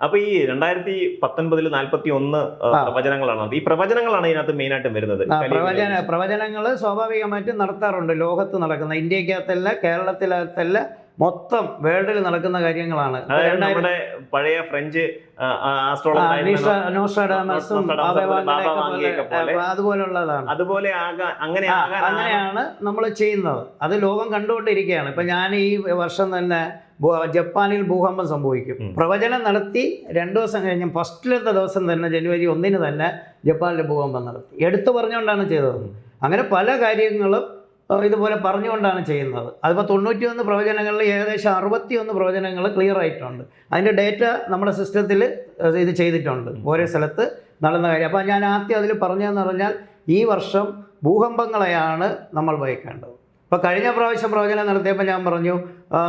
അപ്പൊ ഈ രണ്ടായിരത്തി പത്തൊൻപതിൽ നാല്പത്തി ഒന്ന് പ്രവചനങ്ങളാണ്. ഈ പ്രവചനങ്ങളാണ് ഇതിനകത്ത് മെയിൻ ആയിട്ട് വരുന്നത് പ്രവചന പ്രവചനങ്ങൾ സ്വാഭാവികമായിട്ടും നടത്താറുണ്ട്. ലോകത്ത് നടക്കുന്ന ഇന്ത്യക്കകത്തല്ല കേരളത്തിലകത്തല്ല മൊത്തം വേൾഡിൽ നടക്കുന്ന കാര്യങ്ങളാണ്. നമ്മുടെ പഴയ ഫ്രഞ്ച് അതുപോലെയുള്ളതാണ് അതുപോലുള്ളതാണ്. അതുപോലെ അങ്ങനെയാണ് നമ്മൾ ചെയ്യുന്നത്. അത് ലോകം കണ്ടുകൊണ്ടിരിക്കുകയാണ്. ഇപ്പൊ ഞാൻ ഈ വർഷം തന്നെ ജപ്പാനിൽ ഭൂകമ്പം സംഭവിക്കും. പ്രവചനം നടത്തി രണ്ടു ദിവസം കഴിഞ്ഞ് ഫസ്റ്റിലത്തെ ദിവസം തന്നെ ജനുവരി ഒന്നിന് തന്നെ ജപ്പാനിൽ ഭൂകമ്പം നടത്തി. എടുത്തു പറഞ്ഞുകൊണ്ടാണ് ചെയ്തത്. അങ്ങനെ പല കാര്യങ്ങളും ഇതുപോലെ പറഞ്ഞുകൊണ്ടാണ് ചെയ്യുന്നത്. അതിപ്പോൾ തൊണ്ണൂറ്റി ഒന്ന് പ്രവചനങ്ങളിൽ ഏകദേശം അറുപത്തി ഒന്ന് പ്രവചനങ്ങൾ ക്ലിയർ ആയിട്ടുണ്ട്. അതിന്റെ ഡേറ്റ നമ്മുടെ സിസ്റ്റത്തിൽ ഇത് ചെയ്തിട്ടുണ്ട്. ഓരോ സ്ഥലത്ത് നടന്ന കാര്യം. അപ്പോൾ ഞാൻ ആദ്യം അതിൽ പറഞ്ഞതെന്ന് പറഞ്ഞാൽ ഈ വർഷം ഭൂകമ്പങ്ങളെയാണ് നമ്മൾ വഹിക്കേണ്ടത് ഇപ്പോൾ കഴിഞ്ഞ പ്രാവശ്യം പ്രവചനം നടത്തിയപ്പോൾ ഞാൻ പറഞ്ഞു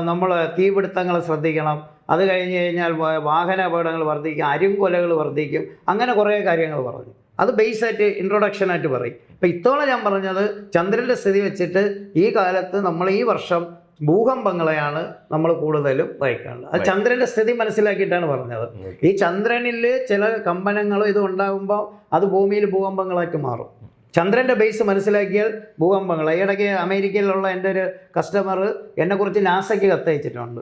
നമ്മൾ തീപിടുത്തങ്ങൾ ശ്രദ്ധിക്കണം. അത് കഴിഞ്ഞ് കഴിഞ്ഞാൽ വാഹന അപകടങ്ങൾ വർദ്ധിക്കും അരുംകൊലകൾ വർദ്ധിക്കും. അങ്ങനെ കുറേ കാര്യങ്ങൾ പറഞ്ഞു. അത് ബേസ് ആയിട്ട് ഇൻട്രൊഡക്ഷൻ ആയിട്ട് പറയും. ഇപ്പം ഇത്തവണ ഞാൻ പറഞ്ഞത് ചന്ദ്രന്റെ സ്ഥിതി വെച്ചിട്ട് ഈ കാലത്ത് നമ്മൾ ഈ വർഷം ഭൂകമ്പങ്ങളെയാണ് നമ്മൾ കൂടുതലും ഭയക്കേണ്ടത് അത് ചന്ദ്രന്റെ സ്ഥിതി മനസ്സിലാക്കിയിട്ടാണ് പറഞ്ഞത്. ഈ ചന്ദ്രനിൽ ചില കമ്പനങ്ങളും ഇത് ഉണ്ടാകുമ്പോൾ അത് ഭൂമിയിൽ ഭൂകമ്പങ്ങളായിട്ട് മാറും. ചന്ദ്രന്റെ ബേസ് മനസ്സിലാക്കിയാൽ ഭൂകമ്പങ്ങൾ. ഇടയ്ക്ക് അമേരിക്കയിലുള്ള എന്റെ ഒരു കസ്റ്റമർ എന്നെക്കുറിച്ച് നാസയ്ക്ക് കത്തയച്ചിട്ടുണ്ട്.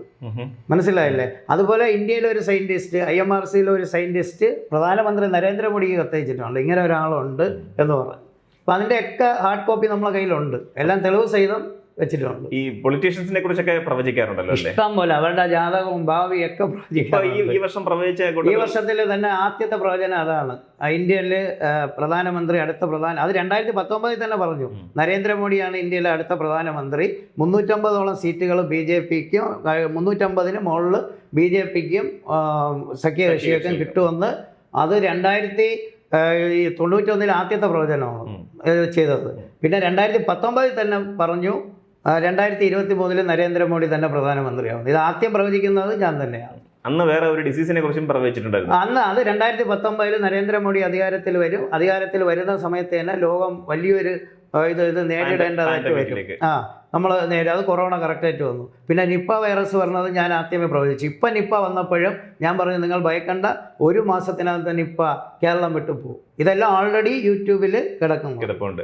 മനസ്സിലായില്ലേ? അതുപോലെ ഇന്ത്യയിലെ ഒരു സയന്റിസ്റ്റ് ഐ എം ആർ സിയിലെ ഒരു സയന്റിസ്റ്റ് പ്രധാനമന്ത്രി നരേന്ദ്രമോദിക്ക് കത്തയച്ചിട്ടുണ്ട്. ഇങ്ങനെ ഒരാളുണ്ട് എന്ന് പറഞ്ഞു. അപ്പം അതിന്റെയൊക്കെ ഹാർഡ് കോപ്പി നമ്മളെ കയ്യിലുണ്ട്. എല്ലാം തെളിവ് സഹിതം വെച്ചിട്ടുണ്ട്. ഈ പൊളിറ്റീഷ്യൻസിനെ കുറിച്ചൊക്കെ പ്രവചിക്കാറുണ്ടല്ലോ ഇഷ്ടം പോലെ അവരുടെ ജാതകവും ഭാവിയൊക്കെ ഒക്കെ ഈ വർഷം പ്രവചിച്ച ഈ വർഷത്തിൽ തന്നെ ആദ്യത്തെ പ്രവചനം അതാണ്. ഇന്ത്യയിൽ പ്രധാനമന്ത്രി അടുത്ത പ്രധാന അത് രണ്ടായിരത്തി പത്തൊമ്പതിൽ തന്നെ പറഞ്ഞു. നരേന്ദ്രമോദിയാണ് ഇന്ത്യയിലെ അടുത്ത പ്രധാനമന്ത്രി. മുന്നൂറ്റമ്പതോളം സീറ്റുകൾ ബി ജെ പിക്കും മുന്നൂറ്റമ്പതിന് മുകളിൽ ബി ജെ പിക്കും സഖ്യകക്ഷിയൊക്കെ. കിട്ടുമെന്ന്. അത് രണ്ടായിരത്തി ഈ തൊണ്ണൂറ്റൊന്നിൽ ആദ്യത്തെ പ്രവചനമാണ്. ചെയ്തത്. പിന്നെ രണ്ടായിരത്തി പത്തൊമ്പതിൽ തന്നെ പറഞ്ഞു രണ്ടായിരത്തി ഇരുപത്തി മൂന്നിൽ നരേന്ദ്രമോദി തന്നെ പ്രധാനമന്ത്രിയാവും ഇത് ആദ്യം പ്രവചിക്കുന്നത് ഞാൻ തന്നെയാണ്. അന്ന് വേറെ ഒരു ഡിസീസിനെ കുറിച്ചും പ്രവചിച്ചിട്ടുണ്ടായിരുന്നു അന്ന് അത് രണ്ടായിരത്തി പത്തൊമ്പതിൽ നരേന്ദ്രമോദി അധികാരത്തിൽ വരും. അധികാരത്തിൽ വരുന്ന സമയത്ത് തന്നെ ലോകം വലിയൊരു ഇത് ഇത് നേരിടേണ്ടതായിട്ട് വരും. ആ നമ്മൾ നേരെ അത് കൊറോണ കറക്റ്റായിട്ട് വന്നു. പിന്നെ നിപ്പ വൈറസ് പറഞ്ഞത് ഞാൻ ആദ്യമേ പ്രവചിച്ചു. ഇപ്പം നിപ്പ വന്നപ്പോഴും ഞാൻ പറഞ്ഞു നിങ്ങൾ ഭയക്കണ്ട. ഒരു മാസത്തിനകത്ത് നിപ്പ കേരളം വിട്ടു പോകും ഇതെല്ലാം ഓൾറെഡി യൂട്യൂബിൽ കിടക്കുന്നു. കിടപ്പുണ്ട്.